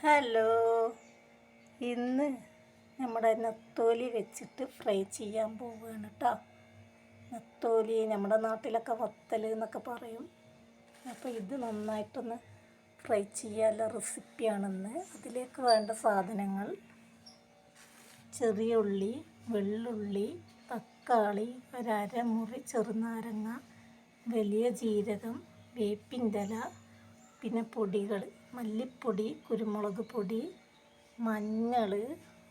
Hello. ഇന്ന് നമ്മുടെ നത്തോലി വെച്ചിട്ട് ഫ്രൈ ചെയ്യാൻ പോവുകയാണ് കേട്ടോ നത്തോലി നമ്മുടെ നാട്ടിലൊക്കെ വത്തൽ എന്നൊക്കെ പറയും. അപ്പോൾ ഇത് നന്നായിട്ടൊന്ന് ഫ്രൈ ചെയ്യാനുള്ള റെസിപ്പിയാണെന്ന്. അതിലേക്ക് വേണ്ട സാധനങ്ങൾ. ചെറിയ ഉള്ളി വെള്ളുള്ളി തക്കാളി ഒരമുറി ചെറുനാരങ്ങ വലിയ ജീരകം വേപ്പിന്റെ ഇല പിന്നെ പൊടികൾ. മല്ലിപ്പൊടി കുരുമുളക് പൊടി മഞ്ഞൾ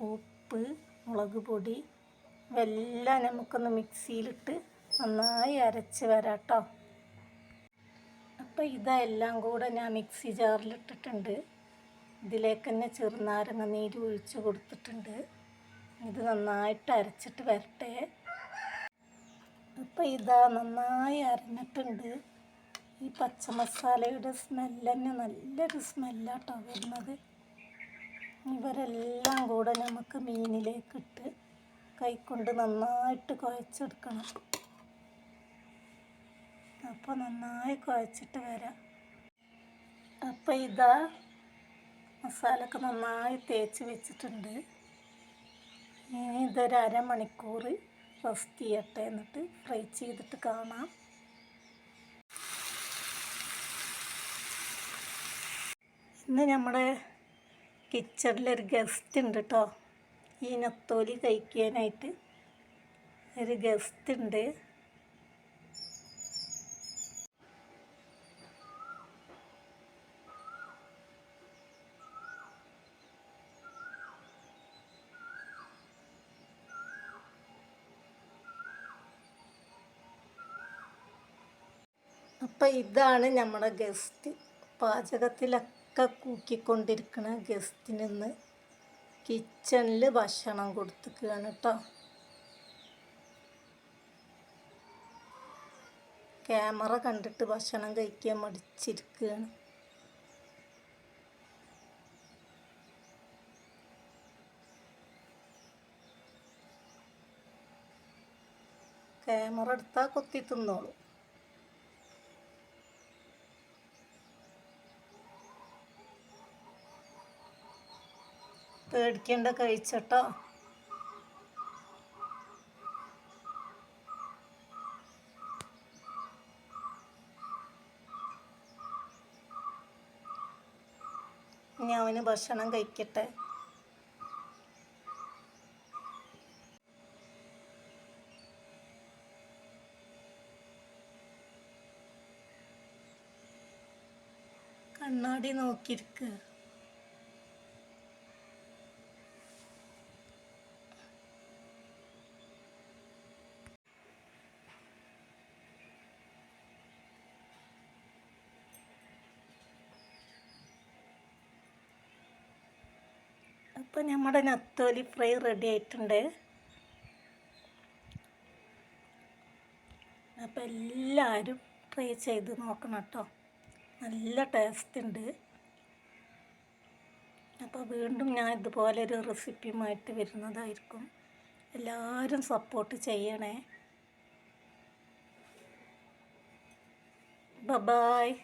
ഉപ്പ് മുളക് പൊടി ഇതെല്ലാം നമുക്കൊന്ന് മിക്സിയിലിട്ട് നന്നായി അരച്ച് വരാം കേട്ടോ അപ്പോൾ ഇതെല്ലാം കൂടെ ഞാൻ മിക്സി ജാറിലിട്ടിട്ടുണ്ട്. ഇതിലേക്ക് തന്നെ ചെറുനാരങ്ങ നീര് ഒഴിച്ച് കൊടുത്തിട്ടുണ്ട്. ഇത് നന്നായിട്ട് അരച്ചിട്ട് വരട്ടെ. അപ്പോൾ ഇതാ നന്നായി അരഞ്ഞിട്ടുണ്ട്. ഈ പച്ചമസാലയുടെ സ്മെല്ല് തന്നെ നല്ലൊരു സ്മെല്ലാട്ടോ വരുന്നത്. ഇവരെല്ലാം കൂടെ നമുക്ക് മീനിലേക്ക് ഇട്ട് കൈക്കൊണ്ട് നന്നായിട്ട് കുഴച്ചെടുക്കണം. അപ്പോൾ നന്നായി കുഴച്ചിട്ട് വരാം. അപ്പോൾ ഇതാ മസാലയൊക്കെ നന്നായി തേച്ച് വെച്ചിട്ടുണ്ട്. ഇനി ഇതൊരു അരമണിക്കൂർ റെസ്റ്റ് ചെയ്യട്ടെ എന്നിട്ട് ഫ്രൈ ചെയ്തിട്ട് കാണാം. ഇന്ന് നമ്മുടെ കിച്ചണിലൊരു ഗസ്റ്റ് ഉണ്ട് കേട്ടോ ഈ നത്തോലി കഴിക്കാനായിട്ട് ഒരു ഗസ്റ്റ് ഉണ്ട് അപ്പം ഇതാണ് നമ്മുടെ ഗസ്റ്റ് പാചകത്തിലൊക്കെ കൂക്കിക്കൊണ്ടിരിക്കുന്ന ഗസ്റ്റിനിന്ന് കിച്ചണിൽ ഭക്ഷണം കൊടുത്തിക്കുകയാണ് കേട്ടോ ക്യാമറ കണ്ടിട്ട് ഭക്ഷണം കഴിക്കാൻ മടിച്ചിരിക്കുകയാണ്. ക്യാമറ എടുത്താൽ കൊത്തി തിന്നോളൂ. പേടിക്കേണ്ട കഴിച്ചട്ടോ. ഇനി അവന് ഭക്ഷണം കഴിക്കട്ടെ. കണ്ണാടി നോക്കിയിരിക്കുക അപ്പോൾ നമ്മുടെ നത്തോലി ഫ്രൈ റെഡി ആയിട്ടുണ്ട്. അപ്പോൾ എല്ലാവരും ട്രൈ ചെയ്ത് നോക്കണം കേട്ടോ നല്ല ടേസ്റ്റ് ഉണ്ട് അപ്പോൾ വീണ്ടും ഞാൻ ഇതുപോലെ ഒരു റെസിപ്പിയുമായിട്ട് വരുന്നതായിരിക്കും. എല്ലാവരും സപ്പോർട്ട് ചെയ്യണേ. Bye-bye bye